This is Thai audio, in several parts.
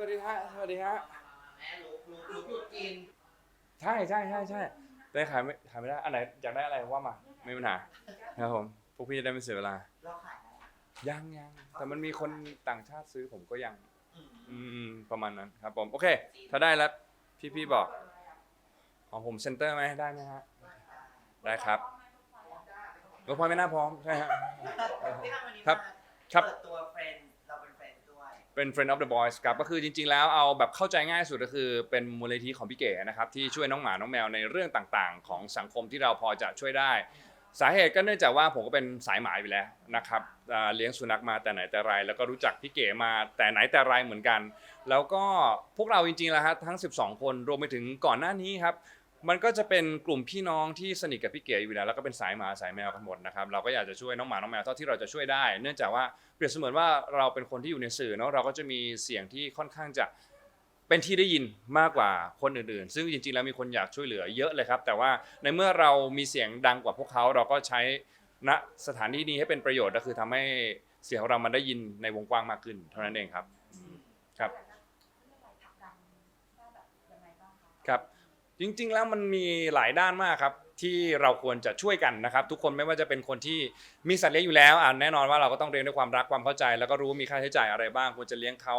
วัสดีฮะสวัสดีฮะแม่รู้รู้รู้หยุดกินใช่ใช่ใช่ใช่ได้ขายไม่ขายไม่ได้อันไหนอยากได้อะไรว่ามาไม่มีปัญหาครับผมพวกพี่จะได้ไม่เสียเวลาเราขายได้ยังยังแต่มันมีคนต่างชาติซื้อผมก็ยัง อืมอืมประมาณนั้นครับผมโอเค ถ้าได้แล้วพี่พี่บอกของผมเซ็นเตอร์ไหมได้ไหมฮะได้ครับก็พอไม่น่าพร้อมใช่ฮะ พี่ทำวันนี้ครับมาครับ เปิดตัวเฟรนด์ เป็น Friend of the Boys ครับก็คือจริงๆ แล้วเอาแบบเข้าใจง่ายสุดก็คือเป็นมูลนิธิของพี่เก๋นะครับที่ช่วยน้องหมาน้องแมวในเรื่องต่างๆ ของสังคมที่เราพอจะช่วยได้ สาเหตุก็เนื่องจากว่าผมก็เป็นสายหมาอยู่แล้วนะครับอ่าเลี้ยงสุนัขมาแต่ไหนแต่ไร แล้วก็รู้จักพี่เก๋มาแต่ไหนแต่ไรเหมือนกัน แล้วก็พวกเราจริงๆแล้วฮะทั้ง 12 คนรวมไปถึงก่อนหน้านี้ครับ มันก็จะเป็นกลุ่มพี่น้องที่สนิทกับพี่เก๋อยู่แล้วแล้วก็เป็นสายหมาสายแมวกันหมดนะครับเราก็อยากจะช่วยน้องหมาน้องแมวเท่าที่เราจะช่วยได้ เนื่องจากว่าเปรียบเสมือนว่าเราเป็นคนที่อยู่ในสื่อเนาะเราก็จะมีเสียงที่ค่อนข้างจะเป็นที่ได้ยินมากกว่าคนอื่นๆ ซึ่งจริงๆแล้วมีคนอยากช่วยเหลือเยอะเลยครับ แต่ว่าในเมื่อเรามีเสียงดังกว่าพวกเขาเราก็ใช้ณสถานที่นี้ให้เป็นประโยชน์ก็คือทำให้เสียงของเรามันได้ยินในวงกว้างมากขึ้น เท่านั้นเองครับ ครับ ครับ จริงๆ แล้วมันมีหลายด้านมากครับ ที่เราควรจะช่วยกันนะครับ ทุกคนไม่ว่าจะเป็นคนที่มีสัตว์เลี้ยงอยู่แล้วอ่าแน่นอนว่าเราก็ต้องเลี้ยงด้วยความรักความเข้าใจ แล้วก็รู้มีค่าใช้จ่ายอะไรบ้างควรจะเลี้ยงเขา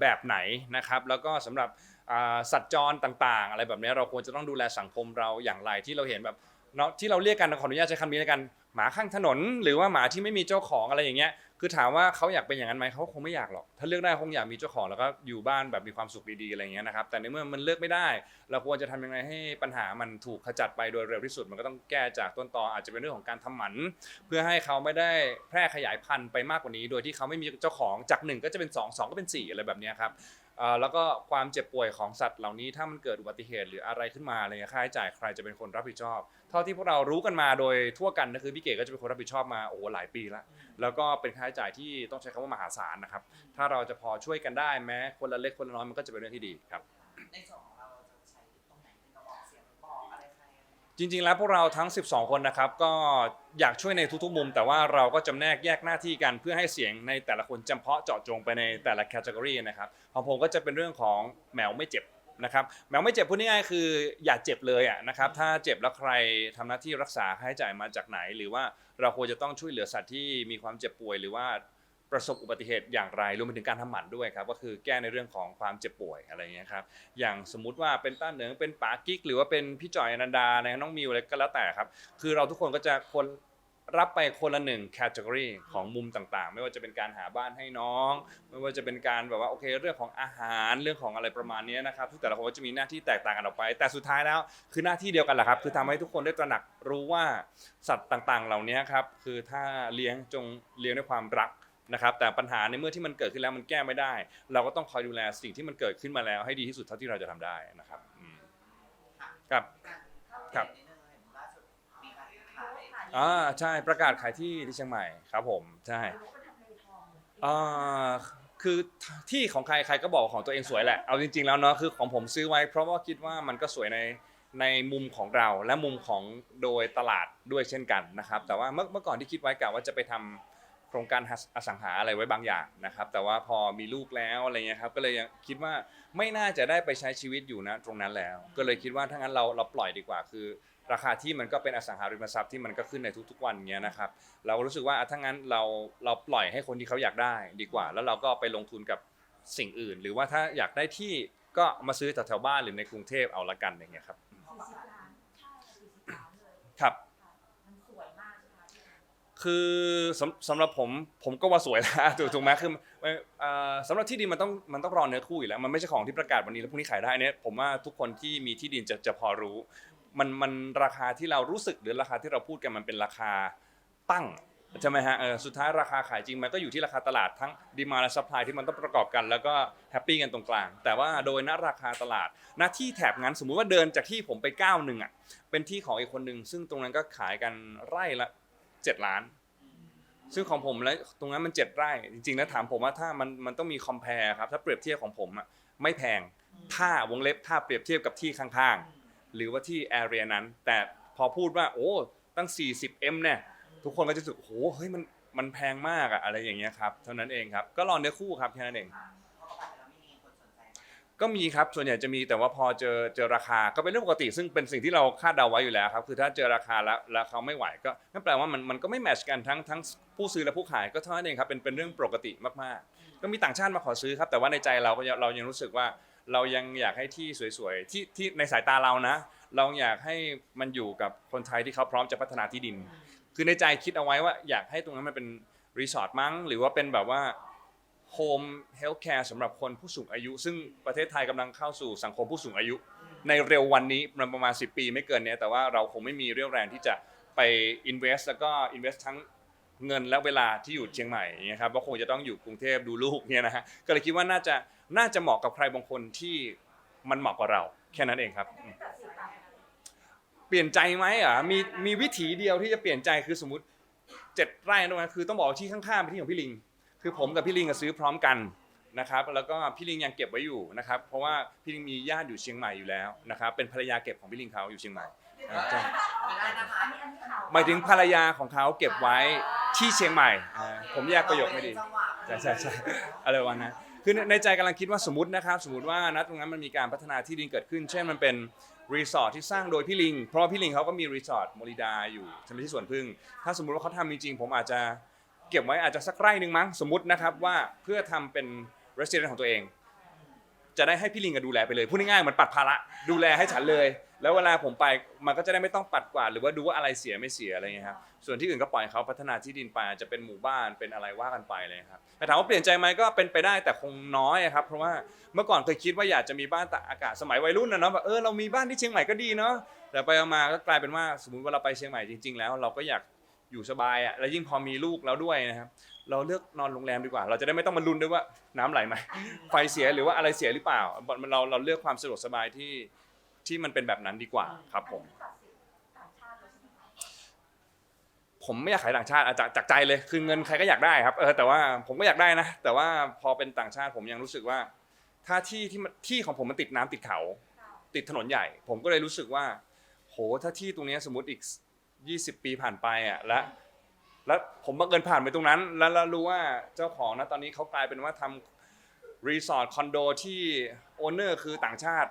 แบบไหนนะครับ แล้วก็สำหรับอ่าสัตว์จรต่างๆ อะไรแบบนี้เราควรจะต้องดูแลสังคมเราอย่างไรที่เราเห็นแบบเนาะที่เราเรียกกันขออนุญาตใช้คำนี้แล้วกันหมาข้างถนน หรือว่าหมาที่ไม่มีเจ้าของอะไรอย่างเงี้ย คือถามว่าเขาอยากเป็นอย่างนั้นไหมเขาคงไม่อยากหรอก ถ้าเลือกได้คงอยากมีเจ้าของแล้วก็อยู่บ้านแบบมีความสุขดีๆอะไรเงี้ยนะครับ แต่ในเมื่อมันเลือกไม่ได้ เราควรจะทำยังไงให้ปัญหามันถูกขจัดไปโดยเร็วที่สุด มันก็ต้องแก้จากต้นตออาจจะเป็นเรื่องของการทำหมัน เพื่อให้เขาไม่ได้แพร่ขยายพันธุ์ไปมากกว่านี้ โดยที่เขาไม่มีเจ้าของจากหนึ่งก็จะเป็นสองสองก็เป็นสี่อะไรแบบนี้ครับ แล้วก็ความเจ็บป่วยของสัตว์เหล่านี้ถ้ามันเกิดอุบัติเหตุหรืออะไรขึ้นมาอะไรเงี้ยค่าใช้จ่ายใครจะเป็นคนรับผิดชอบ เท่าที่พวกเรารู้กันมาโดยทั่วกันก็คือพี่เก๋ก็จะเป็นคนรับผิดชอบมาโอ้หลายปีแล้วแล้วก็เป็นค่าใช้จ่ายที่ต้องใช้คำว่ามหาศาลนะครับถ้าเราจะพอช่วยกันได้แม้คนละเล็กคนละน้อยมันก็จะเป็นเรื่องที่ดีครับในส่วน จริงๆ แล้วพวกเราทั้ง 12 คนนะครับ ก็อยากช่วยในทุกๆ มุม แต่ว่าเราก็จำแนกแยกหน้าที่กันเพื่อให้เสียงในแต่ละคนจำเพาะเจาะจงไปในแต่ละแคตตากรีนะครับของผมก็จะเป็นเรื่องของแมวไม่เจ็บนะครับแมวไม่เจ็บพูดง่ายๆคืออย่าเจ็บเลยอะนะครับถ้าเจ็บแล้วใครทำหน้าที่รักษาค่าใช้จ่ายมาจากไหน หรือว่าเราควรจะต้องช่วยเหลือสัตว์ที่มีความเจ็บป่วยหรือว่า ประสบอุบัติเหตุอย่างไรรวมไปถึงการทำหมันด้วยครับก็คือแก้ในเรื่องของความเจ็บป่วยอะไรอย่างเงี้ยครับอย่างสมมุติว่าเป็นต้าเหนิงเป็นป๋ากิ๊กหรือว่าเป็นพี่จอยอนันดาในน้องมิวอะไรก็แล้วแต่ครับ คือเราทุกคนก็จะคนรับไปคนละหนึ่งแคตตากรีของมุมต่างๆ ไม่ว่าจะเป็นการหาบ้านให้น้อง ไม่ว่าจะเป็นการแบบว่าโอเคเรื่องของอาหารเรื่องของอะไรประมาณนี้นะครับทุกแต่ละคนก็จะมีหน้าที่แตกต่างกันออกไป แต่สุดท้ายแล้วคือหน้าที่เดียวกันแหละครับ คือทำให้ทุกคนได้ตระหนักรู้ว่าสัตว์ต่างๆ เหล่านี้ครับคือถ้าเลี้ยงจงเลี้ยงด้วยความรัก นะครับแต่ปัญหาในเมื่อที่มันเกิดขึ้นแล้วมันแก้ไม่ได้ เราก็ต้องคอยดูแลสิ่งที่มันเกิดขึ้นมาแล้ว ให้ดีที่สุดเท่าที่เราจะทำได้นะครับอืมค่ะครับการเข้าครับเรียนนิดนึงเห็นล่าสุดมีการขายอ่าใช่ประกาศขายที่ที่เชียงใหม่ครับผมใช่อ่าคือที่ของใครใครก็บอกของตัวเองสวยแหละเอาจริง ๆแล้วเนาะคือของผมซื้อไว้ เพราะว่าคิดว่ามันก็สวยในในมุมของเราและมุมของโดยตลาดด้วยเช่นกันนะครับ แต่ว่าเมื่อเมื่อก่อนที่คิดไว้กะว่าจะไปทำ โครงการอสังหาอะไรไว้บางอย่างนะครับ แต่ว่าพอมีลูกแล้วอะไรเงี้ยครับก็เลยยังคิดว่าไม่น่าจะได้ไปใช้ชีวิตอยู่นะตรงนั้นแล้ว ก็เลยคิดว่าถ้างั้นเราเราปล่อยดีกว่าคือ ราคาที่มันก็เป็นอสังหาริมทรัพย์ที่มันก็ขึ้นในทุกๆวันเงี้ยนะครับ เรารู้สึกว่าถ้างั้นเราเราปล่อยให้คนที่เขาอยากได้ดีกว่า แล้วเราก็ไปลงทุนกับสิ่งอื่น หรือว่าถ้าอยากได้ที่ก็มาซื้อแถวๆบ้านหรือในกรุงเทพเอาละกันอย่างเงี้ยครับครับ มันสวยมากใช่ไหมคะ คือสำสำหรับผมผมก็ว่าสวยแล้วถูกถูกไหมคือเอ่อสำหรับที่ดินมันต้องมันต้องรอเนื้อคู่อยู่แล้ว มันไม่ใช่ของที่ประกาศวันนี้แล้วพรุ่งนี้ขายได้เนี่ยผมว่าทุกคนที่มีที่ดินจะจะพอรู้ มันมันราคาที่เรารู้สึกหรือราคาที่เราพูดกันมันเป็นราคาตั้งใช่ไหมฮะเออสุดท้ายราคาขายจริงมันก็อยู่ที่ราคาตลาดทั้งดีมาและซัพพลายที่มันต้องประกอบกัน แล้วก็แฮปปี้กันตรงกลาง แต่ว่าโดยณราคาตลาดหน้าที่แถบงั้นสมมุติว่าเดินจากที่ผมไปก้าวหนึ่งอะเป็นที่ของอีกคนหนึ่งซึ่งตรงนั้นก็ขายกันไร่ละ เจ็ดล้าน ซึ่งของผมแล้วตรงนั้นมันเจ็ดไร่ จริงๆแล้วถามผมว่าถ้ามันมันต้องมีคอมเพลครับถ้าเปรียบเทียบของผมอะไม่แพงถ้าวงเล็บถ้าเปรียบเทียบกับที่ข้างๆ หรือว่าที่แอเรียนั้น แต่พอพูดว่า โอ้ตั้ง 40M เนี่ยทุกคนก็จะรู้สึกโอ้โหเฮ้ยมันมันแพงมากอะอะไรอย่างเงี้ยครับเท่านั้นเองครับก็รอเนื้อคู่ครับแค่นั้นเอง ก็มีครับส่วนใหญ่จะมีแต่ว่าพอเจอเจอราคาก็เป็นเรื่องปกติ ซึ่งเป็นสิ่งที่เราคาดเดาไว้อยู่แล้วครับคือถ้าเจอราคาแล้วแล้วเขาไม่ไหวก็นั่นแปลว่ามันมันก็ไม่แมทชกันทั้งทั้งผู้ซื้อและผู้ขายก็เท่านั้นเองครับเป็นเป็นเรื่องปกติมากๆ ก็มีต่างชาติมาขอซื้อครับ แต่ว่าในใจเราก็ยังเรายังรู้สึกว่า เรายังอยากให้ที่สวยๆที่ที่ในสายตาเรานะ เราอยากให้มันอยู่กับคนไทยที่เขาพร้อมจะพัฒนาที่ดิน คือในใจคิดเอาไว้ว่าอยากให้ตรงนั้นมันเป็นรีสอร์ทมั้งหรือว่าเป็นแบบว่า โฮมเฮลท์แคร์สำหรับคนผู้สูงอายุ ซึ่งประเทศไทยกำลังเข้าสู่สังคมผู้สูงอายุ ในเร็ววันนี้มันประมาณ 10 ปีไม่เกินเนี้ยแต่ว่าเราคงไม่มีเรี่ยวแรงที่จะไป invest แล้วก็ invest ทั้งเงินและเวลาที่อยู่เชียงใหม่เงี้ยครับว่าคงจะต้องอยู่กรุงเทพดูลูกเนี่ยนะฮะก็เลยคิดว่าน่าจะน่าจะเหมาะกับใครบางคนที่มันเหมาะกับเราแค่นั้นเองครับ เปลี่ยนใจไหมอะมีมีวิถีเดียวที่จะเปลี่ยนใจคือสมมติเจ็ดไร่นะมันคือต้องบอกที่ข้างๆเป็นที่ของพี่ลิง คือผมกับพี่ลิงก็ซื้อพร้อมกันนะครับแล้วก็พี่ลิงยังเก็บไว้อยู่นะครับเพราะว่าพี่ลิงมีญาติอยู่เชียงใหม่อยู่แล้วนะครับเป็นภรรยาเก็บของพี่ลิงเขาอยู่เชียงใหม่อ่าใช่ไม่ได้นะคะอันนี้อันนี้ข่าวหมายถึงภรรยาของเขาเก็บไว้ที่เชียงใหม่อ่าผมแยกประโยคไม่ดีจังหวะใช่ใช่ใช่อะไรวันนะคือในในใจกำลังคิดว่าสมมตินะครับ สมมติว่านะตรงนั้นมันมีการพัฒนาที่ดินเกิดขึ้น เช่นมันเป็นรีสอร์ทที่สร้างโดยพี่ลิง เพราะว่าพี่ลิงเขาก็มีรีสอร์ทโมริดาอยู่ใช่ไหมที่สวนพึ่ง ถ้าสมมติว่าเขาทำจริงๆผมอาจจะ เก็บไว้อาจจะสักไร่หนึ่งมั้งสมมตินะครับว่าเพื่อทำเป็นรีสอร์ทของตัวเอง จะได้ให้พี่ลิงก็ดูแลไปเลยพูดง่ายๆเหมือนปัดภาระดูแลให้ฉันเลย แล้วเวลาผมไปมันก็จะได้ไม่ต้องปัดกวาดหรือว่าดูว่าอะไรเสียไม่เสียอะไรเงี้ยครับส่วนที่อื่นก็ปล่อยเขาพัฒนาที่ดินไปอาจจะเป็นหมู่บ้านเป็นอะไรว่ากันไปเลยครับแต่ถามว่าเปลี่ยนใจไหมก็เป็นไปได้แต่คงน้อยอะครับเพราะว่าเมื่อก่อนเคยคิดว่าอยากจะมีบ้านตากอากาศสมัยวัยรุ่นนะเนาะแบบเออเรามีบ้านที่เชียงใหม่ก็ดีเนาะแต่ไปเอามาก็กลายเป็นว่าสมมติว่าเราไปเชียงใหม่จริง ๆ แล้วเราก็อยาก อยู่สบายอะแล้วยิ่งพอมีลูกแล้วด้วยนะครับ เราเลือกนอนโรงแรมดีกว่า เราจะได้ไม่ต้องมาลุ้นด้วยว่าน้ำไหลไหม ไฟเสียหรือว่าอะไรเสียหรือเปล่ามันเราเราเลือกความสะดวกสบายที่ที่มันเป็นแบบนั้นดีกว่าครับผมตัดสินต่างชาติเลยใช่ไหมคะผมไม่อยากขายต่างชาติอะจากจากใจเลยคือเงินใครก็อยากได้ครับเออแต่ว่าผมก็อยากได้นะ แต่ว่าพอเป็นต่างชาติผมยังรู้สึกว่า ถ้าที่ที่มันที่ของผมมันติดน้ำติดเขา ติดถนนใหญ่ ผมก็เลยรู้สึกว่า โหถ้าที่ตรงเนี้ยสมมติอีก 20 ปีผ่านไปอะและแล้วผมบังเอิญผ่านไปตรงนั้น แล้วเรารู้ว่าเจ้าของนะตอนนี้เขากลายเป็นว่าทำรีสอร์ทคอนโดที่โอนเนอร์คือต่างชาติ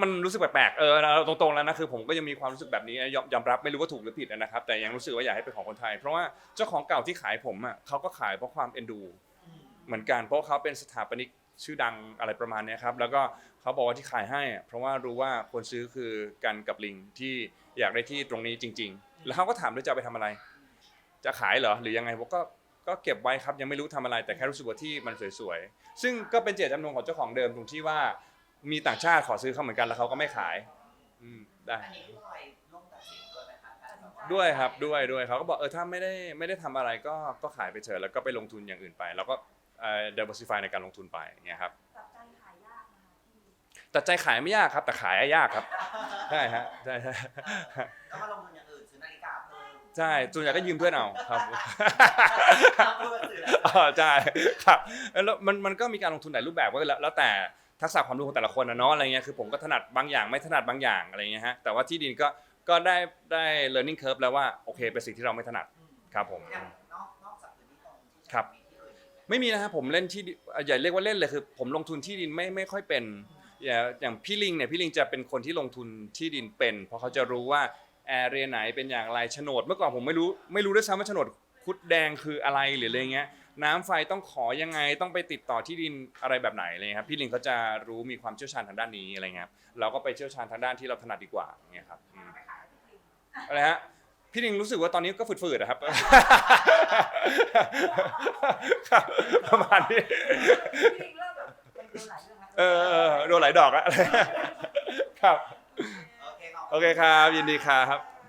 มันรู้สึกแปลกๆเออเราตรงๆแล้วนะคือผมก็ยังมีความรู้สึกแบบนี้ยอมยอมรับไม่รู้ว่าถูกหรือผิดนะครับ แต่ยังรู้สึกว่าอยากให้เป็นของคนไทย เพราะว่าเจ้าของเก่าที่ขายผมอะเขาก็ขายเพราะความเอ็นดู เหมือนกันเพราะเขาเป็นสถาปนิก ชื่อดังอะไรประมาณนี้ครับแล้วก็เขาบอกว่าที่ขายให้อะเพราะว่ารู้ว่าคนซื้อคือกันกับลิงที่อยากได้ที่ตรงนี้จริง ๆ แล้วเขาก็ถามด้วยจะไปทำอะไร จะขายเหรอหรือยังไงผมก็ก็เก็บไว้ครับยังไม่รู้ทำอะไรแต่แค่รู้สึกว่าที่มันสวยๆซึ่งก็เป็นเจตจำนงของเจ้าของเดิมตรงที่ว่ามีต่างชาติขอซื้อเขาเหมือนกันแล้วเขาก็ไม่ขายอืมได้ด้วยครับด้วยด้วยเขาก็บอกเออถ้าไม่ได้ไม่ได้ทำอะไรก็ก็ขายไปเถอะแล้วก็ไปลงทุนอย่างอื่นไป แล้วก็ diversify ในการลงทุนไปอย่างเงี้ยครับตัดใจขายยากนะคะพี่แต่ใจขายไม่ยากครับ แต่ขายอะยากครับใช่ฮะใช่ใช่แล้วมาลงทุนอย่างอื่นซื้อนาฬิกาเพิ่มใช่ส่วนใหญ่ก็ยืมเพื่อนเอาครับเพื่อซื้ออ๋อใช่ครับแล้วมันมันก็มีการลงทุนหลายรูปแบบก็แล้วแล้วแต่ทักษะความรู้ของแต่ละคนนะเนาะอะไรเงี้ยคือผมก็ถนัดบางอย่างไม่ถนัดบางอย่างอะไรเงี้ยฮะแต่ว่าที่ดินก็ก็ได้ได้ learning curve แล้วว่าโอเคเป็นสิ่งที่เราไม่ถนัดครับผมอย่างนอกนอกจากพื้นที่ตรงที่ครับมีที่อื่นอีก ไม่มีนะครับผมเล่นที่ดิเอ่ออย่าเรียกว่าเล่นเลยคือผมลงทุนที่ดินไม่ไม่ค่อยเป็นอย่างอย่างพี่ลิงเนี่ยพี่ลิงจะเป็นคนที่ลงทุนที่ดินเป็น เพราะเขาจะรู้ว่าแอเรียไหนเป็นอย่างไรโฉนด เมื่อก่อนผมไม่รู้ไม่รู้ด้วยซ้ำว่าโฉนดคุดแดงคืออะไรหรืออะไรเงี้ย น้ำไฟต้องขอยังไงต้องไปติดต่อที่ดินอะไรแบบไหนอะไรเงี้ยครับพี่ลิงเขาจะรู้มีความเชี่ยวชาญทางด้านนี้อะไรเงี้ยครับเราก็ไปเชี่ยวชาญทางด้านที่เราถนัดดีกว่าอย่างเงี้ยครับอืมอะไรฮะ พี่ลิงรู้สึกว่าตอนนี้ก็ฝืดๆอะครับ ครับ ประมาณนี้พี่ลิงเริ่มแบบเป็นดูหลายเรื่องแล้วเออเออโดนหลายดอกอะครับ โอเคขอบณโอเคครับ ยินดีครับ